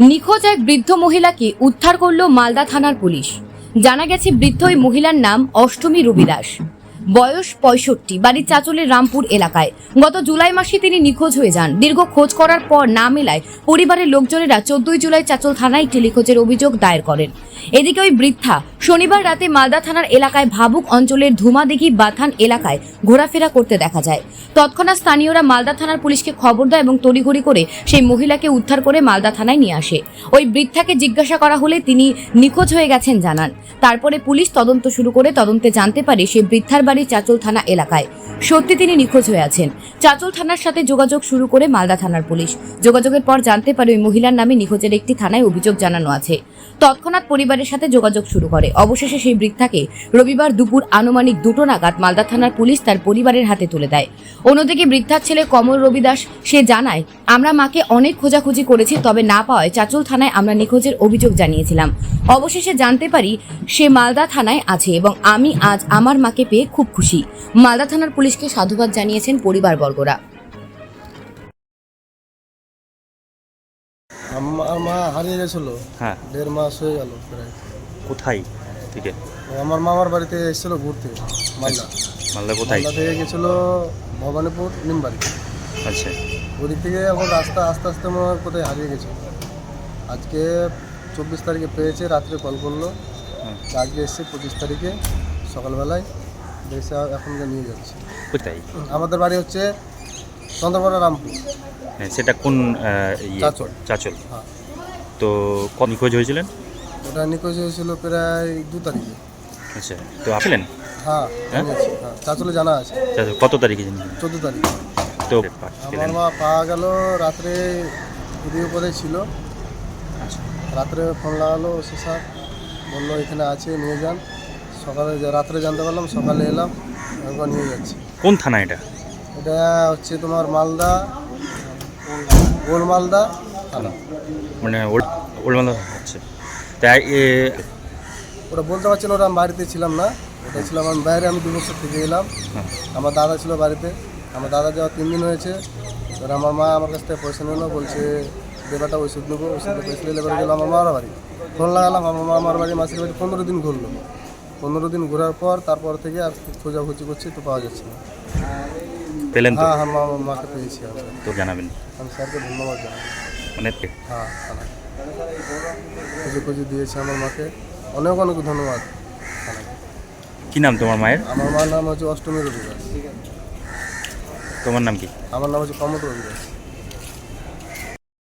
নিখোঁজ এক বৃদ্ধ মহিলাকে উদ্ধার করল মালদা থানার পুলিশ। জানা গেছে, বৃদ্ধ ওই মহিলার নাম অষ্টমী রবিদাস। বয়স পঁয়ষট্টি বাড়ির চাচলের রামপুর এলাকায়। গত জুলাই মাসে তিনি নিখোঁজ হয়ে যান। দীর্ঘ খোঁজ করার পর না মেলায় পরিবারের লোকজনেরা চোদ্দই জুলাই চাচল থানায় একটি নিখোঁজের অভিযোগ দায়ের করেন। এদিকে ওই বৃদ্ধা শনিবার রাতে মালদা থানার এলাকায় ভাবুক অঞ্চলের ধুমাদিঘি বাথান এলাকায় ঘোরাফেরা করতে দেখা যায়। তৎক্ষণাৎ স্থানীয়রা মালদা থানার পুলিশকে খবর দেয় এবং তড়িঘড়ি করে সেই মহিলাকে উদ্ধার করে মালদা থানায় নিয়ে আসে। ওই বৃদ্ধাকে জিজ্ঞাসা করা হলে তিনি নিখোঁজ হয়ে গেছেন জানান। তারপরে পুলিশ তদন্ত শুরু করে তদন্তে জানতে পারে সেই বৃদ্ধার বাড়ি চাচল থানা এলাকায়। সত্যি তিনি নিখোঁজ হয়ে আছেন। চাচল থানার সাথে যোগাযোগ শুরু করে মালদা থানার পুলিশ। যোগাযোগের পর জানতে পারে ওই মহিলার নামে নিখোঁজের একটি থানায় অভিযোগ জানানো আছে। তৎক্ষণাৎ পরিবারের সাথে যোগাযোগ শুরু করে। অবশেষে সেই বৃদ্ধাকে রবিবার দুপুর আনুমানিক দুটো নাগাদ মালদা থানার পুলিশ তার পরিবারের হাতে তুলে দেয়। অন্যদিকে বৃদ্ধার ছেলে কমল রবিদাস, সে জানায়, আমরা মাকে অনেক খোঁজাখুঁজি করেছি, তবে না পাওয়ায় চাচল থানায় আমরা নিখোঁজের অভিযোগ জানিয়েছিলাম। অবশেষে জানতে পারি সে মালদা থানায় আছে এবং আমি আজ আমার মাকে পেয়ে খুব খুশি। মালদা থানার পুলিশকে সাধুবাদ জানিয়েছেন পরিবারবর্গরা। আমার মা হারিয়ে গেছিল। হ্যাঁ। দেড় মাস হয়ে গেল প্রায়। কোথায় থেকে? আমার মামার বাড়িতে এসেছিল ঘুরতে মালদা। মালদা কোথায়? মালদা থেকে গেছিল ভবানীপুর নিমবাড়ি। আচ্ছা। ওদিক থেকে এখন রাস্তা আস্তে আস্তে মনে হয় কোথায় হারিয়ে গেছে। আজকে চব্বিশ তারিখে পেয়েছে রাত্রে কল করল। আজকে এসছে পঁচিশ তারিখে সকালবেলায়। এসে এখনকে নিয়ে যাচ্ছে। কোথায়? আমাদের বাড়ি হচ্ছে চন্দ্রপাড়া রামপুর। হ্যাঁ, সেটা কোন ইয়ে? চাচল। হ্যাঁ। তো কত নিখোঁজ হয়েছিলেন? ওটা নিখোঁজ হয়েছিল প্রায় দু তারিখে। আচ্ছা তো আসলেন? হ্যাঁ হ্যাঁ? হ্যাঁ চাচলে জানা আছে। কত তারিখে জানেন? চোদ্দ তারিখে। তো আমার মা পাওয়া গেল রাত্রে ভিডিও ছিল। আচ্ছা। রাত্রে ফোন লাগালো সে স্যার বলল এখানে আছে নিয়ে যান। সকালে যা- রাত্রে জানতে পারলাম সকালে এলাম একবার নিয়ে যাচ্ছি। কোন থানা এটা? এটা হচ্ছে তোমার মালদা গোল মালদা থানা। মানে ওল্ড মালদা আচ্ছা। তা এ ওটা বলতে পারছি না ওটা আমি বাড়িতে ছিলাম না। ওটা ছিলাম আমি বাইরে আমি দু বছর থেকে এলাম। আমার দাদা ছিল বাড়িতে। আমার দাদা যাওয়া তিন দিন হয়েছে। এবার আমার মা আমার কাছ থেকে পয়সা নিলো বলছে দেবাটা ওষুধ নেব। ওষুধে পয়সা নিলে এবার গেলো আমার মার বাড়ি। ফোন লাগালাম আমার মা আমার বাড়ি মাসির বাড়ি পনেরো দিন ঘুরলো। পনেরো দিন ঘোরার পর তারপর থেকে আর খোঁজাখুঁজি করছি তো পাওয়া যাচ্ছে না। পেলেন তো? হ্যাঁ হ্যাঁ মা মাকে পেয়েছি আমরা। তো জানাবেন। আমি স্যারকে ধন্যবাদ জানাই। মানে হ্যাঁ থানায় খুঁজে খুঁজে দিয়েছে আমার মাকে। অনেক অনেক ধন্যবাদ। কি নাম তোমার মায়ের? আমার মার নাম হচ্ছে অষ্টমী রবিদাস। তোমার নাম কি? আমার নাম হচ্ছে কমল রবিদাস।